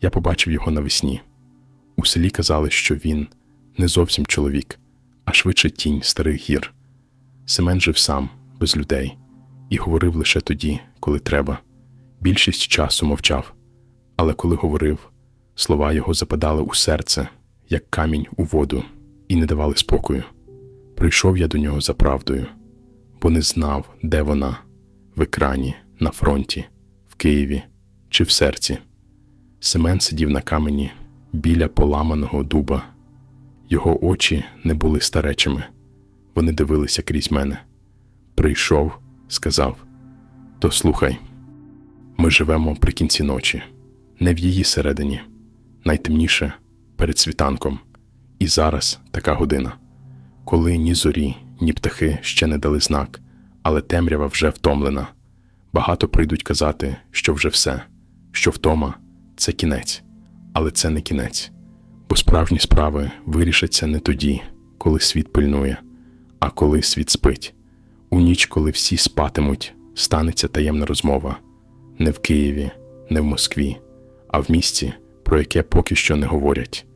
Я побачив його навесні. У селі казали, що він не зовсім чоловік, а швидше тінь старих гір. Семен жив сам, без людей, і говорив лише тоді, коли треба. Більшість часу мовчав, але коли говорив, слова його западали у серце, як камінь у воду, і не давали спокою. Прийшов я до нього за правдою, бо не знав, де вона в екрані, на фронті, в Києві чи в серці. Семен сидів на камені біля поламаного дуба. Його очі не були старечими, вони дивилися крізь мене. Прийшов, сказав: То слухай, ми живемо при кінці ночі, не в її середині, найтемніше перед світанком. І зараз така година, коли ні зорі, ні птахи ще не дали знак, але темрява вже втомлена. Багато прийдуть казати, що вже все, що втома це кінець, але це не кінець, бо справжні справи вирішаться не тоді, коли світ пильнує, а коли світ спить. У ніч, коли всі спатимуть, станеться таємна розмова не в Києві, не в Москві, а в місті, про яке поки що не говорять.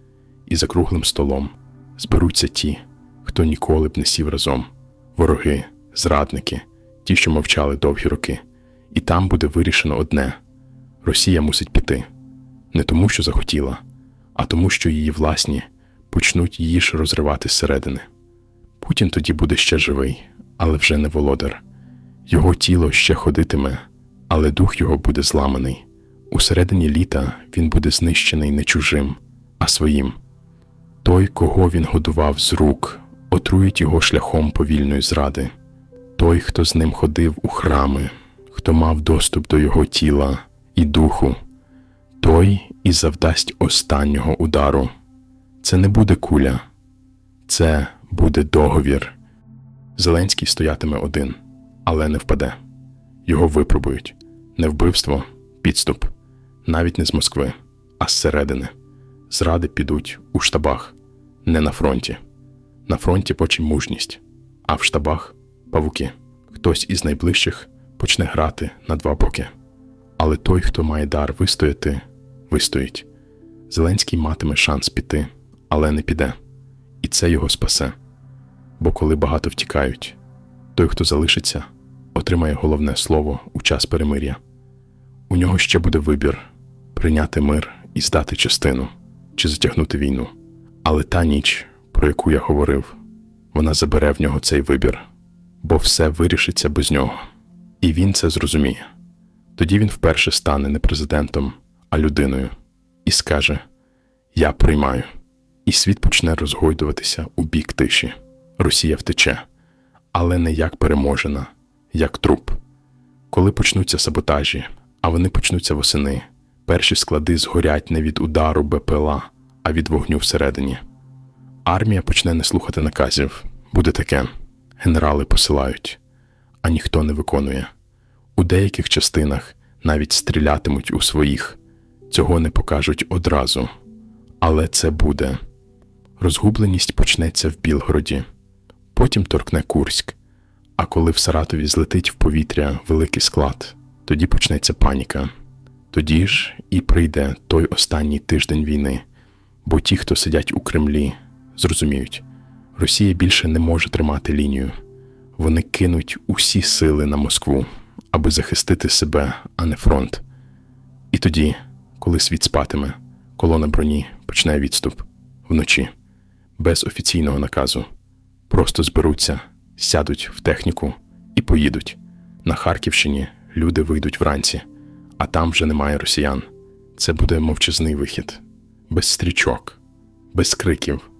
І за круглим столом зберуться ті, хто ніколи б не сів разом, вороги, зрадники, ті, що мовчали довгі роки. І там буде вирішено одне: Росія мусить піти не тому, що захотіла, а тому, що її власні почнуть її ж розривати зсередини. Путін тоді буде ще живий, але вже не володар. Його тіло ще ходитиме, але дух його буде зламаний. У середині літа він буде знищений не чужим, а своїм. Той, кого він годував з рук, отруїть його шляхом повільної зради. Той, хто з ним ходив у храми, хто мав доступ до його тіла і духу, той і завдасть останнього удару. Це не буде куля, це буде договір. Зеленський стоятиме один, але не впаде. Його випробують не вбивство, підступ, навіть не з Москви, а зсередини. Зради підуть у штабах, не на фронті. На фронті поче мужність, а в штабах павуки. Хтось із найближчих почне грати на два боки. Але той, хто має дар вистояти, вистоїть. Зеленський матиме шанс піти, але не піде. І це його спасе. Бо коли багато втікають, той, хто залишиться, отримає головне слово у час перемир'я. У нього ще буде вибір прийняти мир і здати частину чи затягнути війну. Але та ніч, про яку я говорив, вона забере в нього цей вибір, бо все вирішиться без нього. І він це зрозуміє. Тоді він вперше стане не президентом, а людиною, і скаже: Я приймаю. І світ почне розгойдуватися у бік тиші. Росія втече, але не як переможена, як труп. Коли почнуться саботажі, а вони почнуться восени, перші склади згорять не від удару БПЛА, а від вогню всередині. Армія почне не слухати наказів. Буде таке: генерали посилають, а ніхто не виконує. У деяких частинах навіть стрілятимуть у своїх, цього не покажуть одразу. Але це буде. Розгубленість почнеться в Білгороді, потім торкне Курськ. А коли в Саратові злетить в повітря великий склад, тоді почнеться паніка. Тоді ж і прийде той останній тиждень війни, бо ті, хто сидять у Кремлі, зрозуміють, Росія більше не може тримати лінію. Вони кинуть усі сили на Москву, аби захистити себе, а не фронт. І тоді, коли світ спатиме, колона броні почне відступ вночі, без офіційного наказу. Просто зберуться, сядуть в техніку і поїдуть. На Харківщині люди вийдуть вранці, а там вже немає росіян. Це буде мовчазний вихід, без стрічок, без криків.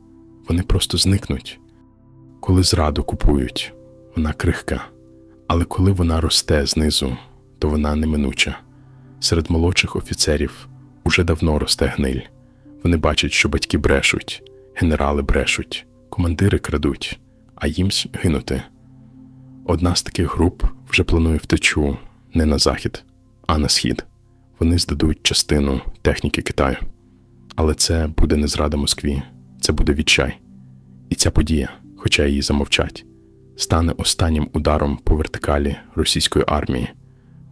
Вони просто зникнуть. Коли зраду купують, вона крихка, але коли вона росте знизу, то вона неминуча. Серед молодших офіцерів уже давно росте гниль. Вони бачать, що батьки брешуть, генерали брешуть, командири крадуть, а їм гинути. Одна з таких груп вже планує втечу не на захід, а на схід. Вони здадуть частину техніки Китаю. Але це буде не зрада Москві, це буде відчай. І ця подія, хоча її замовчать, стане останнім ударом по вертикалі російської армії.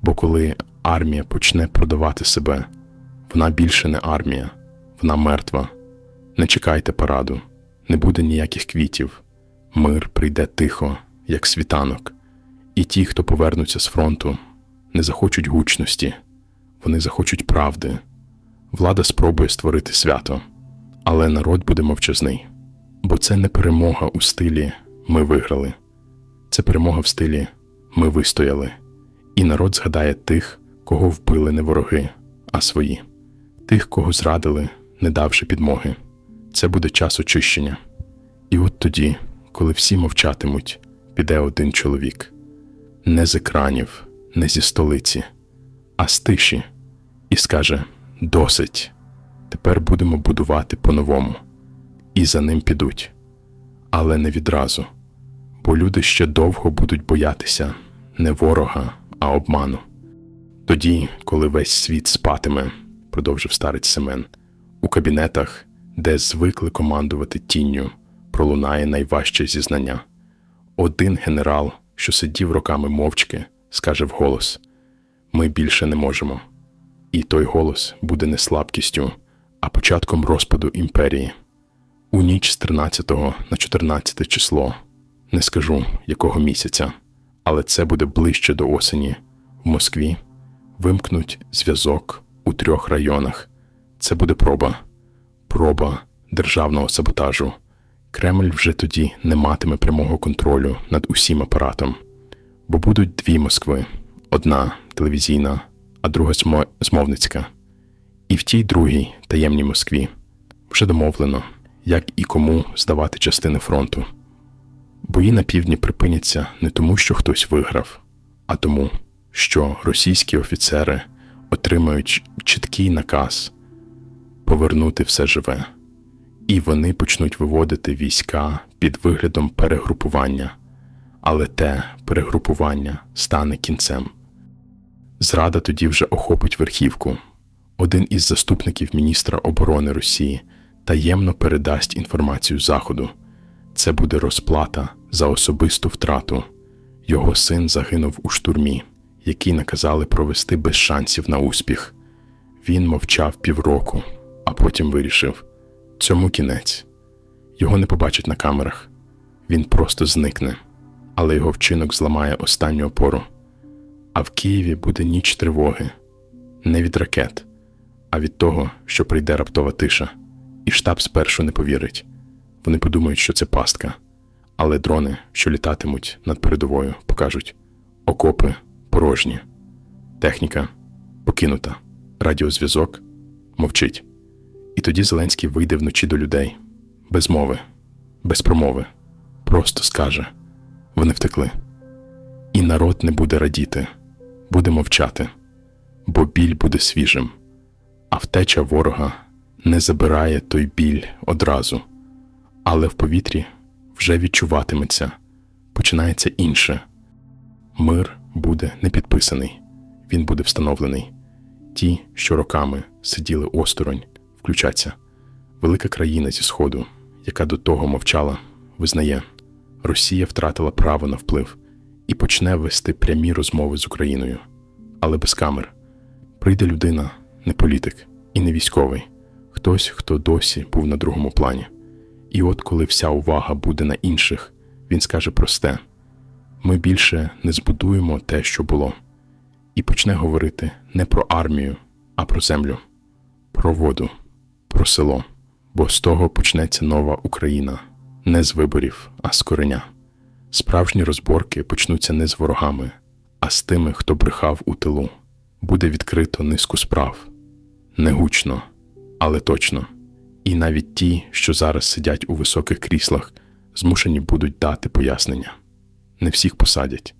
Бо коли армія почне продавати себе, Вона більше не армія, вона мертва. Не чекайте параду, не буде ніяких квітів. Мир прийде тихо, як світанок. І ті, хто повернуться з фронту, не захочуть гучності, вони захочуть правди. Влада спробує створити свято, але народ буде мовчазний. Бо це не перемога у стилі ми виграли, це перемога в стилі ми вистояли. І народ згадає тих, кого вбили не вороги, а свої, тих, кого зрадили, не давши підмоги. Це буде час очищення. І от тоді, коли всі мовчатимуть, піде один чоловік не з екранів, не зі столиці, а з тиші, і скаже: Досить, тепер будемо будувати по-новому, і за ним підуть. Але не відразу, бо люди ще довго будуть боятися не ворога, а обману. Тоді, коли весь світ спатиме, продовжив старець Семен, у кабінетах, де звикли командувати тінню, пролунає найважче зізнання. Один генерал, що сидів роками мовчки, скаже вголос: Ми більше не можемо. І той голос буде не слабкістю, а початком розпаду імперії. У ніч з 13 на 14 число, не скажу якого місяця, але це буде ближче до осені. В Москві вимкнуть зв'язок у трьох районах. Це буде проба, проба державного саботажу. Кремль вже тоді не матиме прямого контролю над усім апаратом, бо будуть дві Москви: одна телевізійна, а друга змовницька. І в тій другій таємній Москві вже домовлено, як і кому здавати частини фронту. Бої на півдні припиняться не тому, що хтось виграв, а тому, що російські офіцери отримають чіткий наказ повернути все живе, і вони почнуть виводити війська під виглядом перегрупування, але те перегрупування стане кінцем. Зрада тоді вже охопить верхівку. Один із заступників міністра оборони Росії таємно передасть інформацію Заходу. Це буде розплата за особисту втрату. Його син загинув у штурмі, який наказали провести без шансів на успіх. Він мовчав півроку, а потім вирішив: цьому кінець. Його не побачать на камерах. Він просто зникне, але його вчинок зламає останню опору. А в Києві буде ніч тривоги не від ракет, а від того, що прийде раптова тиша, і штаб спершу не повірить. Вони подумають, що це пастка. Але дрони, що літатимуть над передовою, покажуть окопи порожні, техніка покинута, радіозв'язок мовчить. І тоді Зеленський вийде вночі до людей. Без мови, без промови, просто скаже: вони втекли. І народ не буде радіти, буде мовчати, бо біль буде свіжим, а втеча ворога не забирає той біль одразу, але в повітрі вже відчуватиметься, починається інше. Мир буде не підписаний, він буде встановлений. Ті, що роками сиділи осторонь, включаться. Велика країна зі Сходу, яка до того мовчала, визнає, Росія втратила право на вплив і почне вести прямі розмови з Україною, але без камер. Прийде людина, не політик і не військовий, хтось, хто досі був на другому плані. І от коли вся увага буде на інших, він скаже просте: ми більше не збудуємо те, що було, і почне говорити не про армію, а про землю, про воду, про село. Бо з того почнеться нова Україна не з виборів, а з кореня. Справжні розборки почнуться не з ворогами, а з тими, хто брехав у тилу. Буде відкрито низку справ. Не гучно, але точно. І навіть ті, що зараз сидять у високих кріслах, змушені будуть дати пояснення. Не всіх посадять,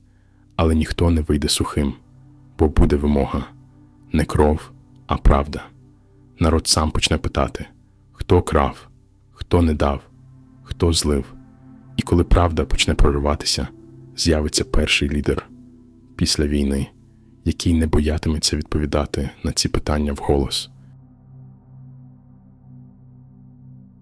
але ніхто не вийде сухим, бо буде вимога не кров, а правда. Народ сам почне питати, хто крав, хто не дав, хто злив. І коли правда почне прориватися, з'явиться перший лідер після війни, який не боятиметься відповідати на ці питання вголос.